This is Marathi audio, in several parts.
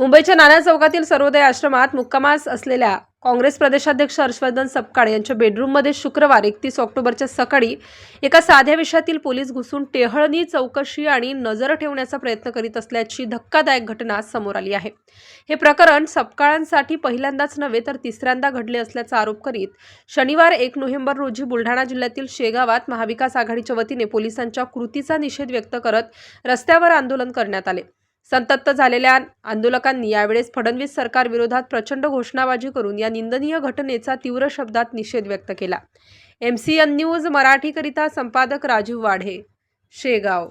मुंबईच्या नाना चौकातील सर्वोदय आश्रमात मुक्कामास असलेल्या काँग्रेस प्रदेशाध्यक्ष हर्षवर्धन सपकाळ यांच्या बेडरूममध्ये शुक्रवार एकतीस ऑक्टोबरच्या सकाळी एका साध्या विषयातील पोलीस घुसून टेहळणी चौकशी आणि नजर ठेवण्याचा प्रयत्न करीत असल्याची धक्कादायक घटना समोर आली आहे. हे प्रकरण सपकाळांसाठी पहिल्यांदाच नव्हे तर तिसऱ्यांदा घडले असल्याचा आरोप करीत शनिवार एक नोव्हेंबर रोजी बुलढाणा जिल्ह्यातील शेगावात महाविकास आघाडीच्या वतीने पोलिसांच्या कृतीचा निषेध व्यक्त करत रस्त्यावर आंदोलन करण्यात आले. संतप्त झालेल्या आंदोलकांनी यावेळेस फडणवीस सरकार विरोधात प्रचंड घोषणाबाजी करून या निंदनीय घटनेचा तीव्र शब्दात निषेध व्यक्त केला. एम सी एन न्यूज मराठीकरिता संपादक राजीव वाढे शेगाव.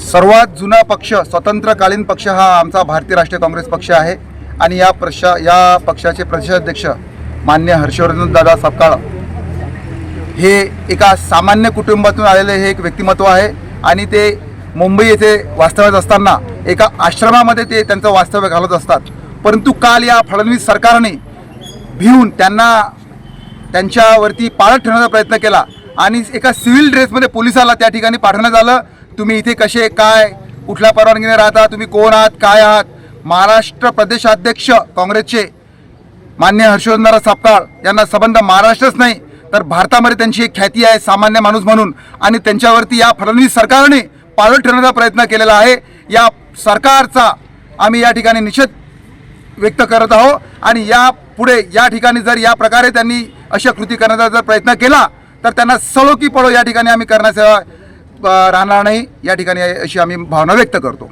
सर्वात जुना पक्ष स्वतंत्रकालीन पक्ष हा आमचा भारतीय राष्ट्रीय काँग्रेस पक्ष आहे आणि या पक्ष या पक्षाचे प्रदेशाध्यक्ष मान्य हर्षवर्धन दादा सपकाळ. हे एका सामान्य कुटुंबातून आलेले हे एक व्यक्तिमत्व आहे आणि ते मुंबई येथे वास्तव्यात असताना एका आश्रमामध्ये ते त्यांचं वास्तव्य घालत असतात. परंतु काल या फडणवीस सरकारने भिवून त्यांना त्यांच्यावरती पाळत ठेवण्याचा प्रयत्न केला आणि एका सिव्हिल ड्रेसमध्ये पोलिसाला त्या ठिकाणी पाठवण्यात आलं. तुम्ही इथे कसे काय कुठल्या परवानगीने राहता तुम्ही कोण आहात काय आहात? महाराष्ट्र प्रदेशाध्यक्ष काँग्रेसचे मान्य हर्षवर्धनराव सापकाळ यांना संबंध महाराष्ट्रच नाही तर भारतामध्ये त्यांची एक ख्याती आहे सामान्य माणूस म्हणून. आणि त्यांच्यावरती या फडणवीस सरकारने पाळत ठेवण्याचा प्रयत्न केलेला आहे. या सरकारचा आम्ही या ठिकाणी निषेध व्यक्त करत आहोत आणि या पुढे या ठिकाणी जर या प्रकारे त्यांनी अशा कृती करण्याचा जर प्रयत्न केला तर त्यांना सळो की पळो या ठिकाणी आम्ही करण्याचा राहणार नाही. या ठिकाणी अशी आम्ही भावना व्यक्त करतो.